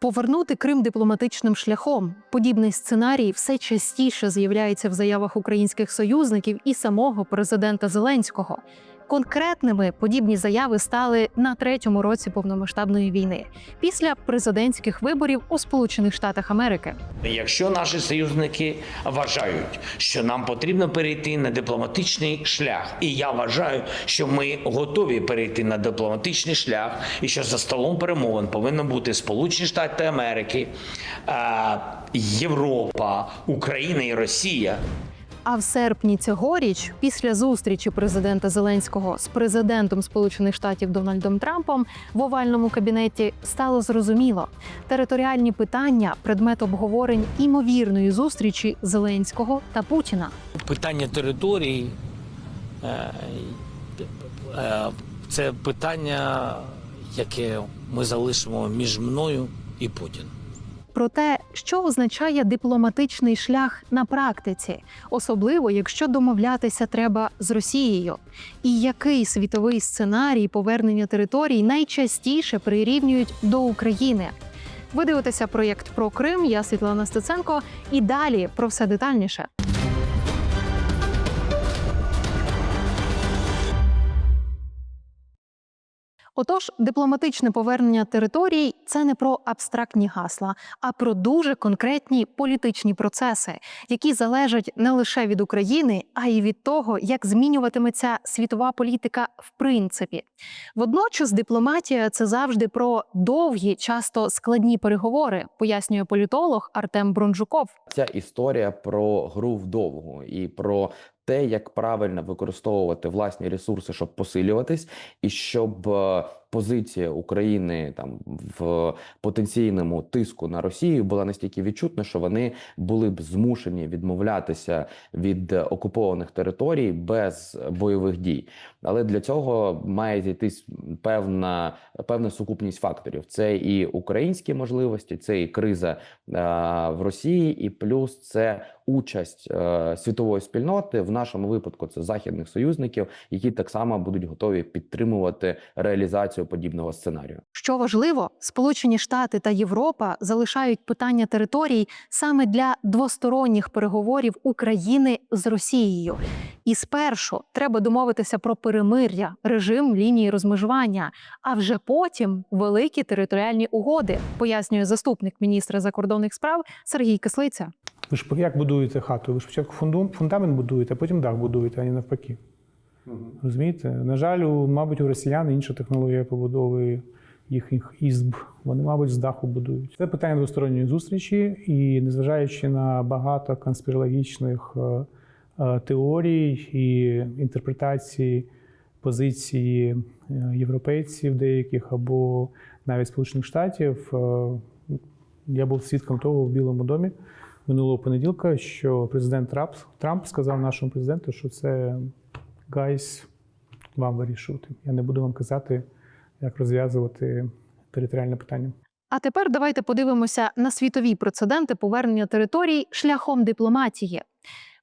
Повернути Крим дипломатичним шляхом. Подібний сценарій все частіше з'являється в заявах українських союзників і самого президента Зеленського. Конкретними подібні заяви стали на третьому році повномасштабної війни після президентських виборів у Сполучених Штатах Америки. Якщо наші союзники вважають, що нам потрібно перейти на дипломатичний шлях, і я вважаю, що ми готові перейти на дипломатичний шлях, і що за столом перемовин повинно бути Сполучені Штати Америки, е, Європа, Україна і Росія. А в серпні цьогоріч, після зустрічі президента Зеленського з президентом Сполучених Штатів Дональдом Трампом в овальному кабінеті стало зрозуміло, територіальні питання предмет обговорень імовірної зустрічі Зеленського та Путіна. питання території е, е, це питання, яке ми залишимо між мною і Путіним. Про те, що означає дипломатичний шлях на практиці, особливо якщо домовлятися треба з Росією, і який світовий сценарій повернення територій найчастіше прирівнюють до України. Ви дивитеся проєкт про Крим. Я Світлана Стеценко. І далі про все детальніше. Отож, дипломатичне повернення територій це не про абстрактні гасла, а про дуже конкретні політичні процеси, які залежать не лише від України, а й від того, як змінюватиметься світова політика в принципі. Водночас, дипломатія це завжди про довгі, часто складні переговори, пояснює політолог Артем Бронжуков. Ця історія про гру вдовгу і про те, як правильно використовувати власні ресурси, щоб посилюватись, і щоб е, позиція України там в потенційному тиску на Росію була настільки відчутна, що вони були б змушені відмовлятися від е, окупованих територій без бойових дій. Але для цього має зійтись певна певна сукупність факторів. Це і українські можливості, це і криза е, в Росії, і плюс це участь е, світової спільноти в нашому випадку. Це західних союзників, які так само будуть готові підтримувати реалізацію подібного сценарію. Що важливо, Сполучені Штати та Європа залишають питання територій саме для двосторонніх переговорів України з Росією. І спершу треба домовитися про перемир'я, режим лінії розмежування, а вже потім великі територіальні угоди, пояснює заступник міністра закордонних справ Сергій Кислиця. Ви ж як будуєте хату? Ви ж спочатку фундам- фундамент будуєте, а потім дах будуєте, а не навпаки. Розумієте? На жаль, у, мабуть, у росіян інша технологія побудови їхніх ізб. Вони, мабуть, з даху будують. Це питання двосторонньої зустрічі, і незважаючи на багато конспірологічних е, теорій і інтерпретацій позиції е, європейців деяких або навіть Сполучених Штатів, е, я був свідком того в Білому домі минулого понеділка, що президент Трамп, Трамп сказав нашому президенту, що це гайс, вам вирішувати. Я не буду вам казати, як розв'язувати територіальне питання. А тепер давайте подивимося на світові прецеденти повернення територій шляхом дипломатії.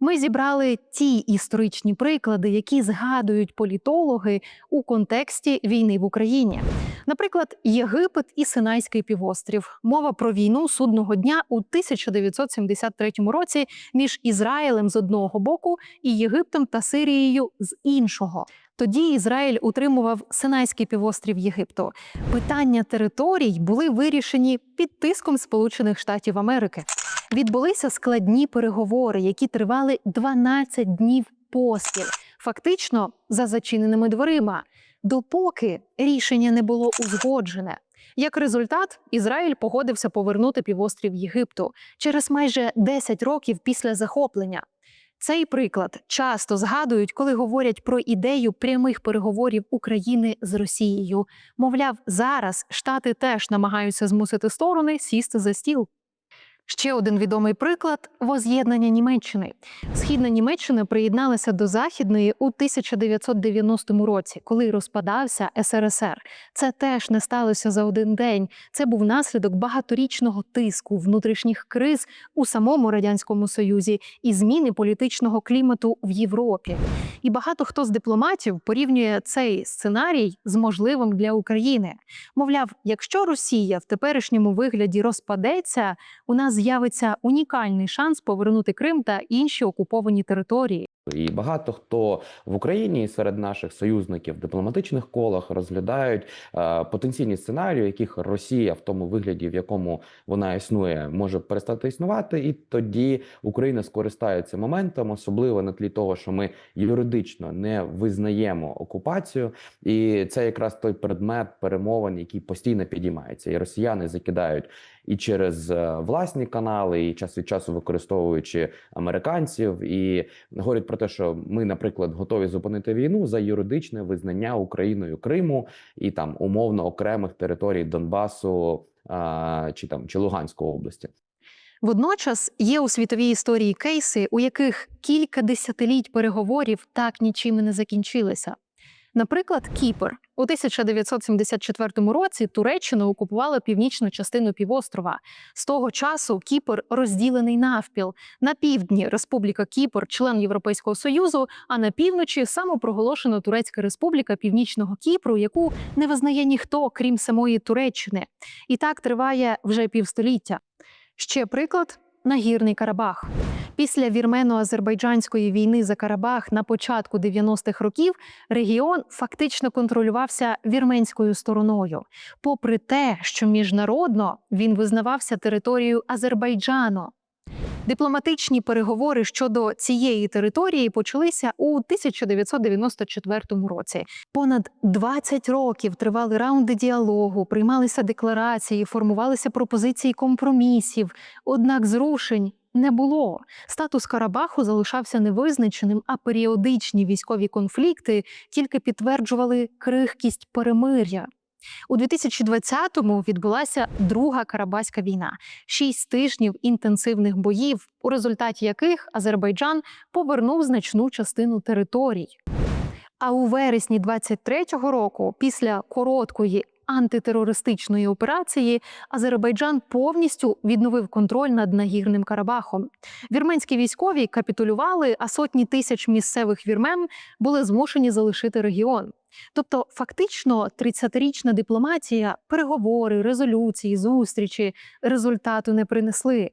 Ми зібрали ті історичні приклади, які згадують політологи у контексті війни в Україні. Наприклад, Єгипет і Синайський півострів. Мова про війну судного дня у 1973 році між Ізраїлем з одного боку і Єгиптом та Сирією з іншого. Тоді Ізраїль утримував Синайський півострів Єгипту. Питання територій були вирішені під тиском Сполучених Штатів Америки. Відбулися складні переговори, які тривали 12 днів поспіль, фактично за зачиненими дверима, допоки рішення не було узгоджене. Як результат, Ізраїль погодився повернути півострів Єгипту через майже 10 років після захоплення. Цей приклад часто згадують, коли говорять про ідею прямих переговорів України з Росією. Мовляв, зараз Штати теж намагаються змусити сторони сісти за стіл. Ще один відомий приклад воз'єднання Німеччини. Східна Німеччина приєдналася до Західної у 1990 році, коли розпадався СРСР. Це теж не сталося за один день. Це був наслідок багаторічного тиску, внутрішніх криз у самому радянському союзі і зміни політичного клімату в Європі. І багато хто з дипломатів порівнює цей сценарій з можливим для України. Мовляв, якщо Росія в теперішньому вигляді розпадеться, у нас з'явиться унікальний шанс повернути Крим та інші окуповані території. І багато хто в Україні серед наших союзників в дипломатичних колах розглядають е, потенційні сценарії, яких Росія в тому вигляді, в якому вона існує, може перестати існувати, і тоді Україна скористається моментом, особливо на тлі того, що ми юридично не визнаємо окупацію, і це якраз той предмет перемовин, який постійно підіймається, і росіяни закидають і через е, власні канали, і час від часу використовуючи американців, і говорять про те, що ми, наприклад, готові зупинити війну за юридичне визнання Україною Криму і там умовно окремих територій Донбасу а, чи там чи Луганської області. Водночас є у світовій історії кейси, у яких кілька десятиліть переговорів так нічим і не закінчилися. Наприклад, Кіпр у 1974 році Туреччина окупувала північну частину півострова. З того часу Кіпр розділений навпіл. На півдні Республіка Кіпр, член Європейського союзу, а на півночі самопроголошена Турецька Республіка Північного Кіпру, яку не визнає ніхто, крім самої Туреччини. І так триває вже півстоліття. Ще приклад Нагірний Карабах. Після вірмено-азербайджанської війни за Карабах на початку 90-х років регіон фактично контролювався вірменською стороною, попри те, що міжнародно він визнавався територією Азербайджану. Дипломатичні переговори щодо цієї території почалися у 1994 році. Понад 20 років тривали раунди діалогу, приймалися декларації, формувалися пропозиції компромісів. Однак зрушень не було. Статус Карабаху залишався невизначеним, а періодичні військові конфлікти тільки підтверджували крихкість перемир'я. У 2020-му відбулася друга Карабаська війна, шість тижнів інтенсивних боїв, у результаті яких Азербайджан повернув значну частину територій. А у вересні 23-го року, після короткої антитерористичної операції, Азербайджан повністю відновив контроль над нагірним Карабахом. Вірменські військові капітулювали, а сотні тисяч місцевих вірмен були змушені залишити регіон. Тобто, фактично, 30-річна дипломатія, переговори, резолюції, зустрічі результату не принесли.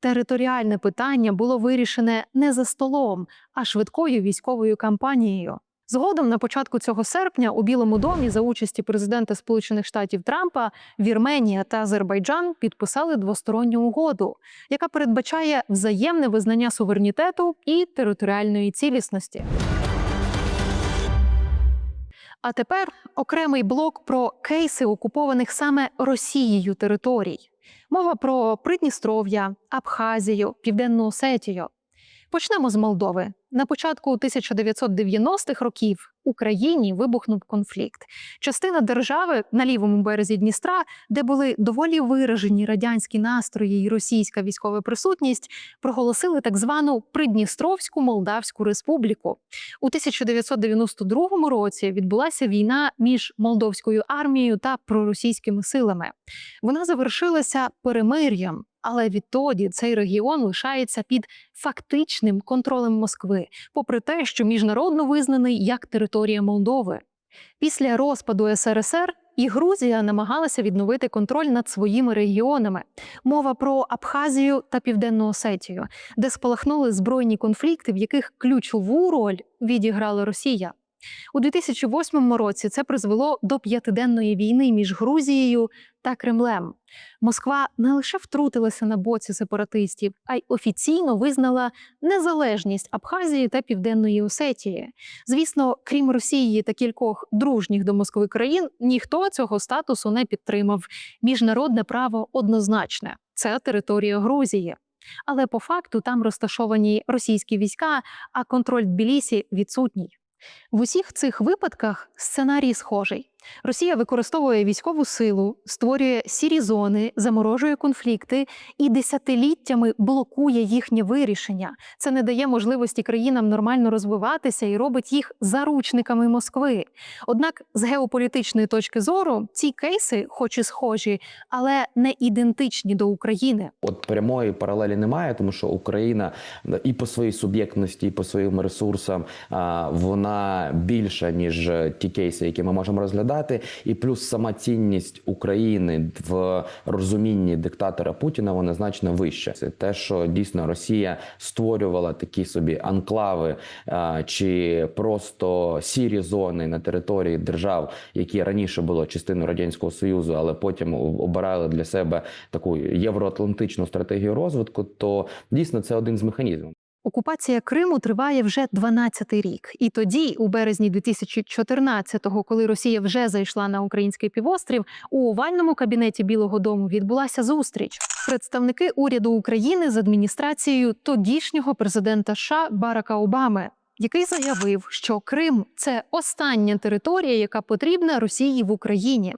Територіальне питання було вирішене не за столом, а швидкою військовою кампанією. Згодом, на початку цього серпня, у Білому домі за участі президента Сполучених Штатів Трампа Вірменія та Азербайджан підписали двосторонню угоду, яка передбачає взаємне визнання суверенітету і територіальної цілісності. А тепер окремий блок про кейси окупованих саме Росією територій. Мова про Придністров'я, Абхазію, Південну Осетію. Почнемо з Молдови. На початку 1990-х років в Україні вибухнув конфлікт. Частина держави на лівому березі Дністра, де були доволі виражені радянські настрої і російська військова присутність, проголосили так звану Придністровську Молдавську Республіку. У 1992 році відбулася війна між молдовською армією та проросійськими силами. Вона завершилася перемир'ям. Але відтоді цей регіон лишається під фактичним контролем Москви, попри те, що міжнародно визнаний як територія Молдови. Після розпаду СРСР і Грузія намагалася відновити контроль над своїми регіонами. Мова про Абхазію та Південну Осетію, де спалахнули збройні конфлікти, в яких ключову роль відіграла Росія. У 2008 році це призвело до п'ятиденної війни між Грузією та Кремлем. Москва не лише втрутилася на боці сепаратистів, а й офіційно визнала незалежність Абхазії та Південної Осетії. Звісно, крім Росії та кількох дружніх до Москви країн, ніхто цього статусу не підтримав. Міжнародне право однозначне це територія Грузії. Але по факту там розташовані російські війська, а контроль Тбілісі відсутній. В усіх цих випадках сценарій схожий. Росія використовує військову силу, створює сірі зони, заморожує конфлікти і десятиліттями блокує їхнє вирішення. Це не дає можливості країнам нормально розвиватися і робить їх заручниками Москви. Однак, з геополітичної точки зору, ці кейси, хоч і схожі, але не ідентичні до України. От прямої паралелі немає, тому що Україна і по своїй суб'єктності, і по своїм ресурсам вона більша ніж ті кейси, які ми можемо розглядати. І плюс сама цінність України в розумінні диктатора Путіна вона значно вища. Це те, що дійсно Росія створювала такі собі анклави чи просто сірі зони на території держав, які раніше було частиною радянського союзу, але потім обирали для себе таку євроатлантичну стратегію розвитку, то дійсно це один з механізмів. Окупація Криму триває вже 12-й рік. І тоді, у березні 2014-го, коли Росія вже зайшла на український півострів, у овальному кабінеті Білого Дому відбулася зустріч. Представники уряду України з адміністрацією тодішнього президента США Барака Обами. Який заявив, що Крим це остання територія, яка потрібна Росії в Україні.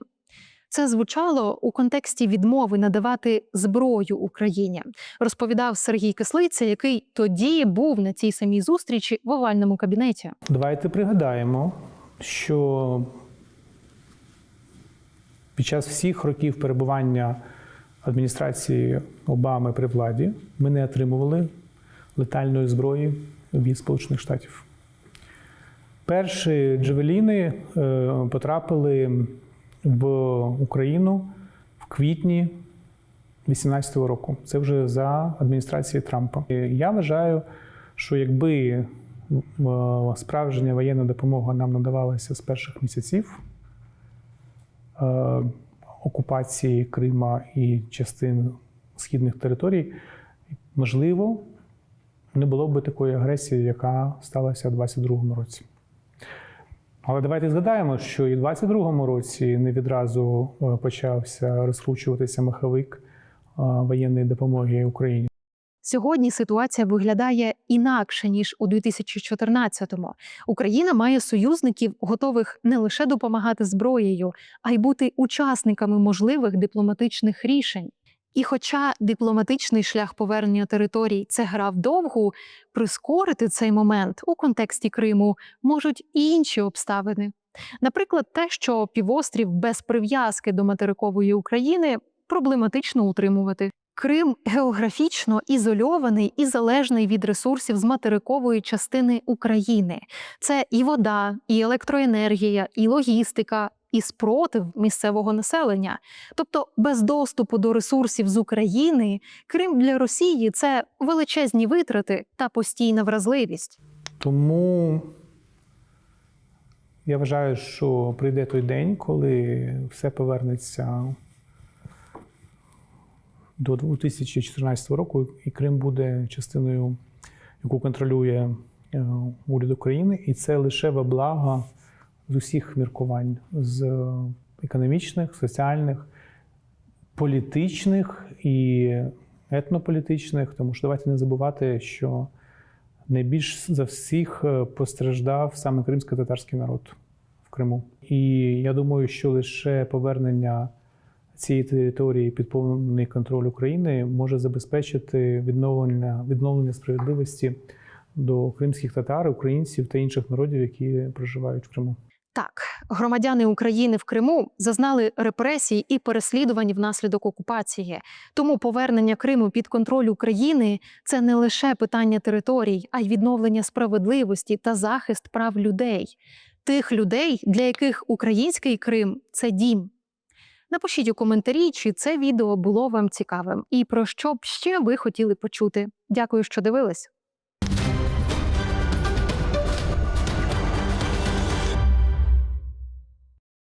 Це звучало у контексті відмови надавати зброю Україні, розповідав Сергій Кислиця, який тоді був на цій самій зустрічі в овальному кабінеті. Давайте пригадаємо, що під час всіх років перебування адміністрації Обами при владі ми не отримували летальної зброї від Сполучених Штатів. Перші джевеліни е, потрапили в Україну в квітні 2018 року. Це вже за адміністрації Трампа. Я вважаю, що якби е, справжня воєнна допомога нам надавалася з перших місяців е, окупації Крима і частин східних територій, можливо, не було б такої агресії, яка сталася у 2022 році. Але давайте згадаємо, що і в 2022 році не відразу е, почався розкручуватися маховик е, воєнної допомоги Україні. Сьогодні ситуація виглядає інакше ніж у 2014-му. Україна має союзників, готових не лише допомагати зброєю, а й бути учасниками можливих дипломатичних рішень. І хоча дипломатичний шлях повернення територій це грав довгу, прискорити цей момент у контексті Криму можуть і інші обставини. Наприклад, те, що півострів без прив'язки до материкової України проблематично утримувати. Крим географічно ізольований і залежний від ресурсів з материкової частини України. Це і вода, і електроенергія, і логістика, і спротив місцевого населення. Тобто, без доступу до ресурсів з України Крим для Росії це величезні витрати та постійна вразливість. Тому я вважаю, що прийде той день, коли все повернеться до 2014 року, і Крим буде частиною, яку контролює е, уряд України, і це лише во благо з усіх міркувань з економічних, соціальних, політичних і етнополітичних. Тому що давайте не забувати, що найбільш за всіх е, постраждав саме кримсько-татарський народ в Криму. І я думаю, що лише повернення цієї території під повний контроль України може забезпечити відновлення, відновлення справедливості до кримських татар, українців та інших народів, які проживають в Криму. Так, громадяни України в Криму зазнали репресій і переслідувань внаслідок окупації. Тому повернення Криму під контроль України це не лише питання територій, а й відновлення справедливості та захист прав людей, тих людей, для яких український Крим це дім. Напишіть у коментарі, чи це відео було вам цікавим, і про що б ще ви хотіли почути. Дякую, що дивились.